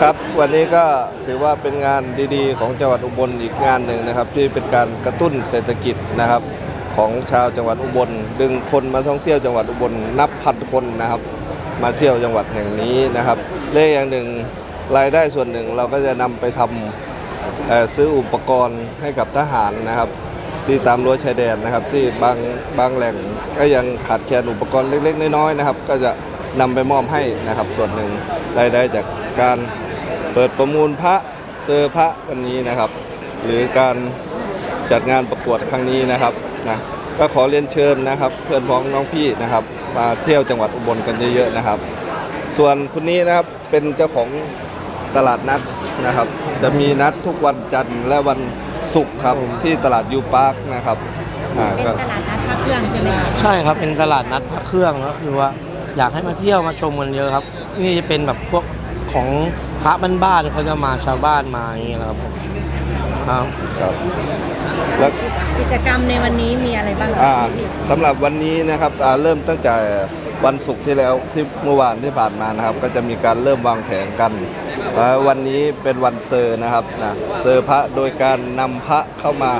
ครับวันนี้ก็ถือว่าเป็นงานดีๆ ของจังหวัดอุบลอีกงานหนึ่งนะครับ ที่เป็นการกระตุ้นเศรษฐกิจนะครับของชาวจังหวัดอุบล ดึงคนมาท่องเที่ยวจังหวัดอุบลนับพันคนนะครับ มาเที่ยวจังหวัดแห่งนี้นะครับเลขอย่างหนึ่งรายได้ส่วนหนึ่งเราก็จะนำไปทำเอ่อซื้ออุปกรณ์ให้กับทหารนะครับ ที่ตามรั้วชายแดนนะครับ ที่บางบางแหล่งก็ยังขาดแคลนอุปกรณ์เล็ก ๆ น้อยๆนะครับ ก็จะนำไปมอบให้นะครับส่วนหนึ่งรายได้จากการ เปิดประมูลพระเซอร์พระวันนี้นะครับ หรือการจัดงานประกวดครั้งนี้นะครับนะก็ขอเรียนเชิญนะครับ เพื่อนพ้องน้องพี่นะครับมาเที่ยวจังหวัดอุบลกันเยอะๆนะครับ ส่วนคนนี้นะครับเป็นเจ้าของตลาดนัดนะครับ จะมีนัดทุกวันจันทร์และวันศุกร์ครับที่ตลาดยูพาร์คนะครับอ่าเป็นก็ตลาดนัดพระเครื่องใช่ไหมคะใช่ครับเป็นตลาดนัดพระเครื่องก็คือว่าอยากให้มาเที่ยวมาชมกันเยอะครับ นี่จะเป็นแบบพวก ของพระบ้านๆเขาจะมาชาวบ้านมาอย่างเงี้ยครับผมครับ ครับแล้วกิจกรรมในวันนี้มีอะไรบ้างคะอ่าสำหรับวันนี้นะครับอ่าเริ่มตั้งแต่วันศุกร์ที่แล้วที่เมื่อวานที่ผ่านมานะครับ ก็จะมีการเริ่มวางแผนกันแล้ววันนี้เป็นวันเซอร์นะครับนะเซอร์พระโดยการนำพระเข้ามา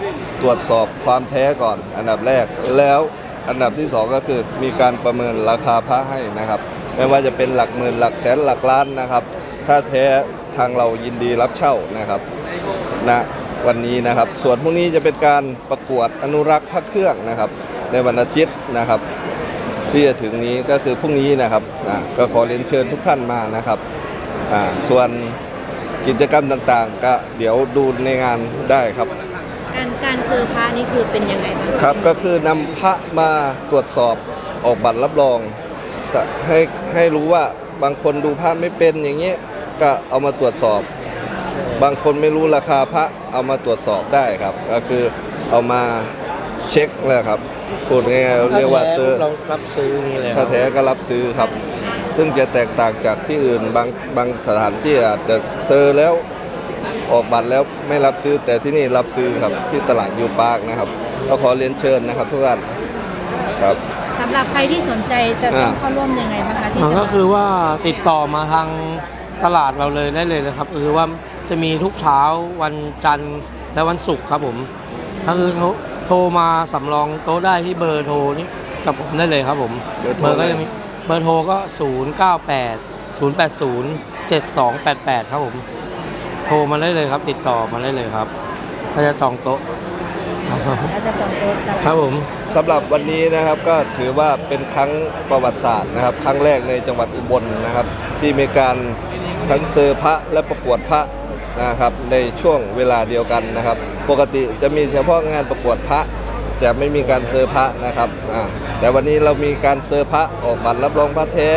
ตรวจสอบความแท้ก่อน อันดับแรกแล้วอันดับที่สองก็คือมีการประเมินราคาพระให้นะครับ ไม่ว่าจะเป็นหลักหมื่นหลักแสนหลักล้านนะครับ ถ้าแท้ทางเรายินดีรับเช่านะครับณวันนี้นะครับ ส่วนพรุ่งนี้จะเป็นการประกวดอนุรักษ์พระเครื่องนะครับ ในวันอาทิตย์นะครับ ที่จะถึงนี้ก็คือพรุ่งนี้นะครับอ่าก็ขอเรียนเชิญทุกท่านมานะครับอ่าส่วนกิจกรรมต่างๆ ก็เดี๋ยวดูในงานได้ครับ การการซื้อพระนี่คือเป็นยังไงบ้างครับก็คือนำพระมาตรวจสอบออกบัตรรับรอง จะให้ให้รู้ว่าบางคนดูพระไม่เป็นอย่างเงี้ย ก็เอามาตรวจสอบ บางคนไม่รู้ราคาพระเอามาตรวจสอบได้ครับ ก็คือเอามาเช็คเลยครับพูดง่ายๆเรียกว่าซื้อเรารับซื้อนี่เลยคถ้ารับแท้ก็รับซื้อครับ ซึ่งจะแตกต่างจากที่อื่นบางบางสถานที่อาจจะเซอร์แล้วออกบัตรแล้วไม่รับซื้อแต่ที่นี่รับซื้อครับที่ตลาดยูปาร์กนะครับก็ขอเรียนเชิญนะครับทุกท่านครับสำหรับใครที่สนใจจะต้องอ่าเข้าร่วมยังไงบ้างคะที่มันจะก็มา คือว่าติดต่อมาทาง ตลาดเราเลยได้เลยนะครับคือว่าจะมีทุกเช้าวันจันทร์และวันศุกร์ครับผมก็คือโทรโทรมาสำรองโต๊ะได้ที่เบอร์โทรนี้กับผมได้เลยครับผมเบอร์โทรเบอร์ก็จะมีเบอร์โทรก็ 0 9 8 0 8 0 7 2 8 8 ครับผม โทรมาได้เลยครับ ติดต่อมาได้เลยครับถ้าจะจองโต๊ะเราจะต้องโต๊ะตลาดครับผมสำหรับวันนี้นะครับก็ถือว่าเป็นครั้งประวัติศาสตร์นะครับ ครั้งแรกในจังหวัดอุบลนะครับ ที่มีการ ทั้งเซอร์พระและประกวดพระนะครับในช่วงเวลาเดียวกันนะครับ ปกติจะมีเฉพาะงานประกวดพระจะไม่มีการเซอร์พระนะครับแต่วันนี้เรามีการเซอร์พระออกบัตรรับรองพระแท้